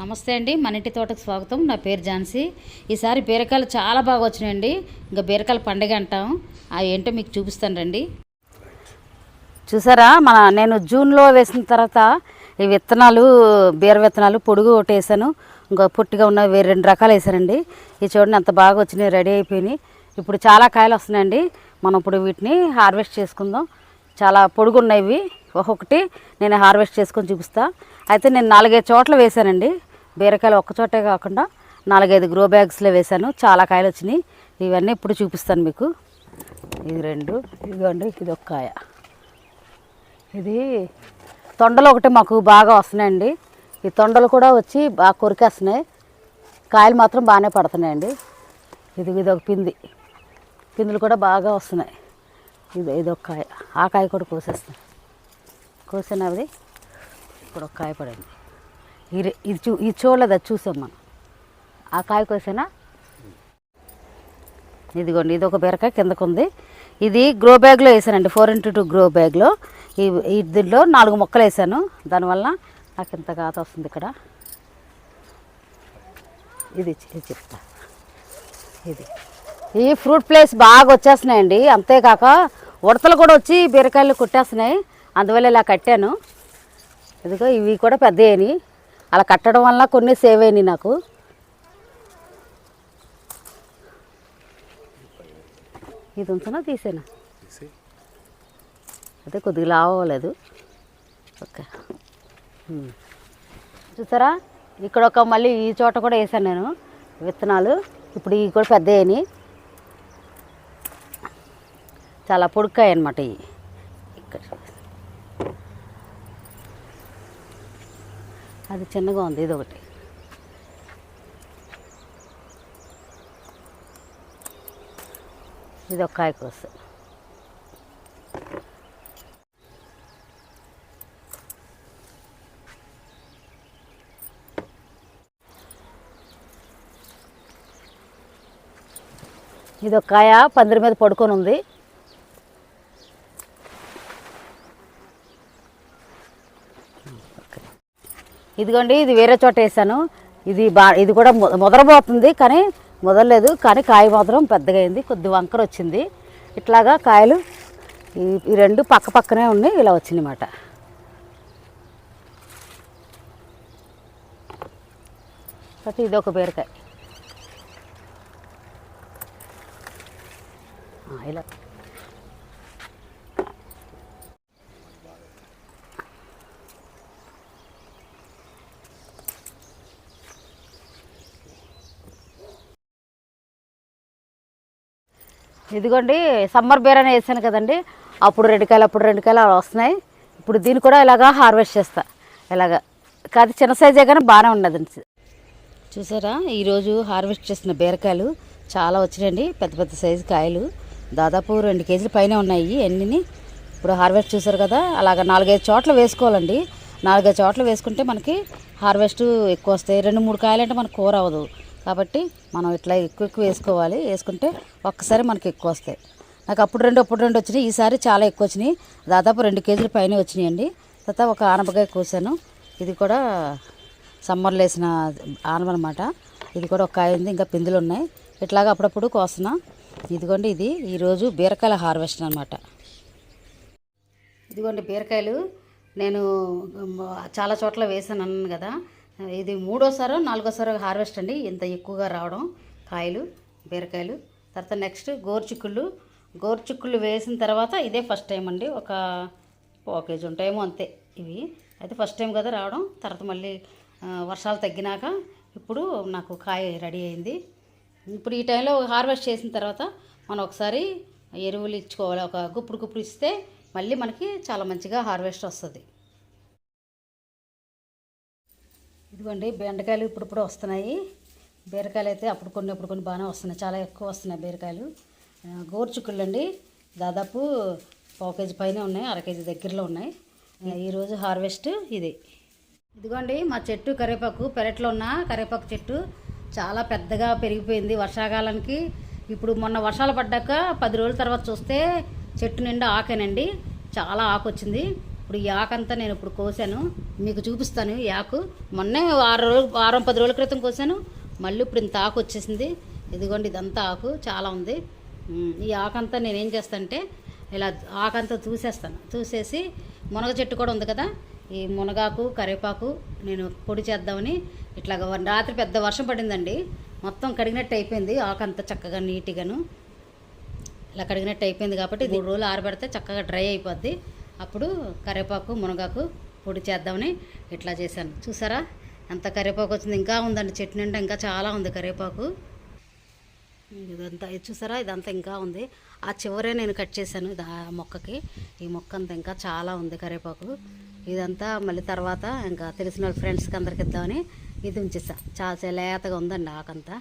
నమస్తే అండి మన ఇంటి తోటకు స్వాగతం. నా పేరు ఝాన్సీ. ఈసారి బీరకాయలు చాలా బాగా వచ్చినాయండి. ఇంకా బీరకాయల పండుగ అంటాం. అవి ఏంటో మీకు చూపిస్తాను రండి. చూసారా మన నేను జూన్లో వేసిన తర్వాత ఈ విత్తనాలు బీర విత్తనాలు పొడుగు ఒకటి వేసాను ఇంకా పొట్టిగా ఉన్న వేరే రెండు రకాలు వేసానండి. ఈ చూడండి అంత బాగా వచ్చినాయి రెడీ అయిపోయినాయి. ఇప్పుడు చాలా కాయలు వస్తున్నాయండి. మనం ఇప్పుడు వీటిని హార్వెస్ట్ చేసుకుందాం. చాలా పొడుగు ఉన్నాయి ఇవి. ఒక్కొక్కటి నేను హార్వెస్ట్ చేసుకొని చూపిస్తా. అయితే నేను నాలుగైదు చోట్ల వేశానండి. బీరకాయలు ఒక్క చోటే కాకుండా నాలుగైదు గ్రో బ్యాగ్స్లో వేశాను. చాలా కాయలు వచ్చినాయి. ఇవన్నీ ఇప్పుడు చూపిస్తాను మీకు. ఇది రెండు ఇదిగోండి ఇది ఒక కాయ. ఇది తొండలు ఒకటి మాకు బాగా వస్తున్నాయండి. ఈ తొండలు కూడా వచ్చి బాగా కొరికేస్తున్నాయి. కాయలు మాత్రం బాగానే పడుతున్నాయండి. ఇది ఇది ఒక పింది. పిందులు కూడా బాగా వస్తున్నాయి. ఇది ఇది ఒక కాయ. ఆ కాయ కూడా కోసేస్తాను కోసిన అది ఇప్పుడు ఒక కాయ పడింది. ఇది ఇది చూ ఇది చూడలేదు? అది చూసాం మనం. ఆ కాయ కోసినా ఇదిగోండి ఇది ఒక బీరకాయ కిందకు ఉంది. ఇది గ్రో బ్యాగ్లో వేసానండి ఫోర్ ఇంటూ టూ గ్రో బ్యాగ్లో ఈ ఈ నాలుగు మొక్కలు వేసాను. దానివల్ల నాకు ఇంత గాత వస్తుంది ఇక్కడ. ఇది ఇది చెప్తా. ఇది. ఈ ఫ్రూట్ ప్లేస్ బాగా వచ్చేస్తున్నాయండి. అంతేకాక ఉడతలు కూడా వచ్చి బీరకాయలు కొట్టేస్తున్నాయి. అందువల్ల ఇలా కట్టాను. ఇదిగో ఇవి కూడా పెద్ద అయినాయి అలా కట్టడం వల్ల కొన్ని సేవ్ అయినాయి నాకు. ఇది ఉంచనా తీసేనా? అదే కొద్దిగా లావ్ అవ్వలేదు ఓకే. చూసారా? ఇక్కడ ఒక మళ్ళీ ఈ చోట కూడా వేసాను నేను విత్తనాలు. ఇప్పుడు ఇవి కూడా పెద్ద అయినాయి చాలా పొడుక్కాయి అనమాట ఇవి. ఇక్కడ. అది చిన్నగా ఉంది ఇది ఒకటి. ఇది ఒక కాయ కోసు. ఇది ఒక కాయ పందిరి మీద పడుకొని ఉంది. ఇదిగోండి ఇది వేరే చోట వేసాను. ఇది బా ఇది కూడా ముదరబోతుంది కానీ ముదరలేదు. కానీ కాయ మాత్రం పెద్దగా అయింది కొద్ది వంకర వచ్చింది. ఇట్లాగా కాయలు ఈ ఈ రెండు పక్క పక్కనే ఉన్నాయి ఇలా వచ్చిందన్నమాట కాబట్టి ఇది ఒక బీరకాయ. ఇలా. ఇదిగోండి సమ్మర్ బీర్ అని వేసాను కదండి. అప్పుడు రెండు కాయలు అప్పుడు రెండు కాయలు అలా వస్తున్నాయి. ఇప్పుడు దీన్ని కూడా ఇలాగా హార్వెస్ట్ చేస్తా. ఇలాగా. కాదు చిన్న సైజే కానీ బాగానే ఉన్నది చూసారా? ఈరోజు హార్వెస్ట్ చేసిన బీరకాయలు చాలా వచ్చినాయండి. పెద్ద పెద్ద సైజు కాయలు. దాదాపు రెండు కేజీల పైన ఉన్నాయి అన్నీ ఇప్పుడు హార్వెస్ట్ చూసారు కదా? అలాగ నాలుగైదు చోట్ల వేసుకోవాలండి. నాలుగైదు చోట్ల వేసుకుంటే మనకి హార్వెస్ట్ ఎక్కువ వస్తాయి. రెండు మూడు కాయలంటే మనకు కూర అవ్వదు. కాబట్టి మనం ఇట్లా ఎక్కువ ఎక్కువ వేసుకోవాలి. వేసుకుంటే ఒక్కసారి మనకి ఎక్కువ వస్తాయి. నాకు అప్పుడు రెండు అప్పుడు రెండు వచ్చినాయి. ఈసారి చాలా ఎక్కువ వచ్చినాయి. దాదాపు రెండు కేజీల పైన వచ్చినాయండి. తర్వాత ఒక ఆనపకాయ కోసాను. ఇది కూడా సమ్మర్లో వేసిన ఆనమ అనమాట ఇది కూడా ఒక కాయ ఉంది. ఇంకా పిందులు ఉన్నాయి. ఇట్లాగా అప్పుడప్పుడు కోస్తున్నా. ఇదిగోండి ఇది. ఈరోజు బీరకాయల హార్వెస్ట్ అనమాట ఇదిగోండి బీరకాయలు. నేను చాలా చోట్ల వేసాను అన్నాను కదా. ఇది మూడోసారో నాలుగోసారో హార్వెస్ట్ అండి. ఇంత ఎక్కువగా రావడం. కాయలు బీరకాయలు. తర్వాత నెక్స్ట్ గోరుచిక్కుళ్ళు. గోరుచిక్కుళ్ళు వేసిన తర్వాత ఇదే ఫస్ట్ టైం అండి. ఒక ఒక కేజీ ఉంటాయేమో అంతే ఇవి. అయితే ఫస్ట్ టైం కదా రావడం. తర్వాత మళ్ళీ వర్షాలు తగ్గినాక ఇప్పుడు నాకు కాయ రెడీ అయింది. ఇప్పుడు ఈ టైంలో హార్వెస్ట్ చేసిన తర్వాత మనం ఒకసారి ఎరువులు ఇచ్చుకోవాలి. ఒక గుప్పుడు గుప్పుడు ఇస్తే మళ్ళీ మనకి చాలా మంచిగా హార్వెస్ట్ వస్తుంది. ఇదిగోండి బెండకాయలు ఇప్పుడు ఇప్పుడు వస్తున్నాయి. బీరకాయలు అయితే అప్పుడు కొన్ని అప్పుడు కొన్ని బాగానే వస్తున్నాయి. చాలా ఎక్కువ వస్తున్నాయి బీరకాయలు. ఆ, అండి దాదాపు పావు కేజీ పైన ఉన్నాయి అర కేజీ దగ్గరలో ఉన్నాయి. ఈరోజు హార్వెస్ట్ ఇది. ఇదిగోండి మా చెట్టు కరివేపాకు పెరట్లో ఉన్న కరివేపాకు చెట్టు చాలా పెద్దగా పెరిగిపోయింది వర్షాకాలానికి. ఇప్పుడు మొన్న వర్షాలు పడ్డాక పది రోజుల తర్వాత చూస్తే చెట్టు నిండా ఆకేనండి. చాలా ఆకు వచ్చింది. ఇప్పుడు ఈ ఆకంతా నేను ఇప్పుడు కోసాను. మీకు చూపిస్తాను ఈ ఆకు. మొన్నే వారం రోజులు వారం పది రోజుల క్రితం కోసాను. మళ్ళీ ఇప్పుడు ఇంత ఆకు వచ్చేసింది. ఇదిగోండి ఇదంతా ఆకు. చాలా ఉంది. ఈ ఆకంతా నేనేం చేస్తానంటే ఇలా ఆకంతా చూసేస్తాను చూసేసి మునగ చెట్టు కూడా ఉంది కదా ఈ మునగాకు కరివేపాకు నేను పొడి చేద్దామని ఇట్లా రాత్రి పెద్ద వర్షం పడిందండి. మొత్తం కడిగినట్టు అయిపోయింది. ఆకంతా చక్కగా నీట్గాను ఇలా కడిగినట్టు అయిపోయింది కాబట్టి మూడు రోజులు ఆరబెడితే చక్కగా డ్రై అయిపోద్ది. అప్పుడు కరివేపాకు మునగాకు పొడి చేద్దామని ఇట్లా చేశాను. చూసారా? ఎంత కరివేపాకు వచ్చింది. ఇంకా ఉందండి. చెట్టు నిండా ఇంకా చాలా ఉంది కరివేపాకు. ఇదంతా ఇది చూసారా? ఇదంతా ఇంకా ఉంది. ఆ చివరే నేను కట్ చేశాను ఇది ఆ మొక్కకి. ఈ మొక్క అంతా ఇంకా చాలా ఉంది కరివేపాకు. ఇదంతా మళ్ళీ తర్వాత ఇంకా తెలిసిన వాళ్ళ ఫ్రెండ్స్కి అందరికి ఇద్దామని ఇది ఉంచేసా. చాలా లేతగా ఉందండి ఆకంతా.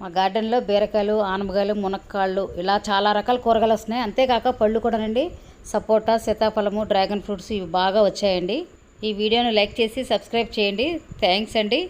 మా గార్డెన్లో బీరకాయలు ఆనపకాయలు మునక్కాళ్ళు ఇలా చాలా రకాల కూరగాయలు వస్తున్నాయి. అంతేకాక పళ్ళు కూడానండి. సపోటా సీతాఫలము డ్రాగన్ ఫ్రూట్స్ ఇవి బాగా వచ్చాయండి. ఈ వీడియోను లైక్ చేసి సబ్స్క్రైబ్ చేయండి. థ్యాంక్స్ అండి.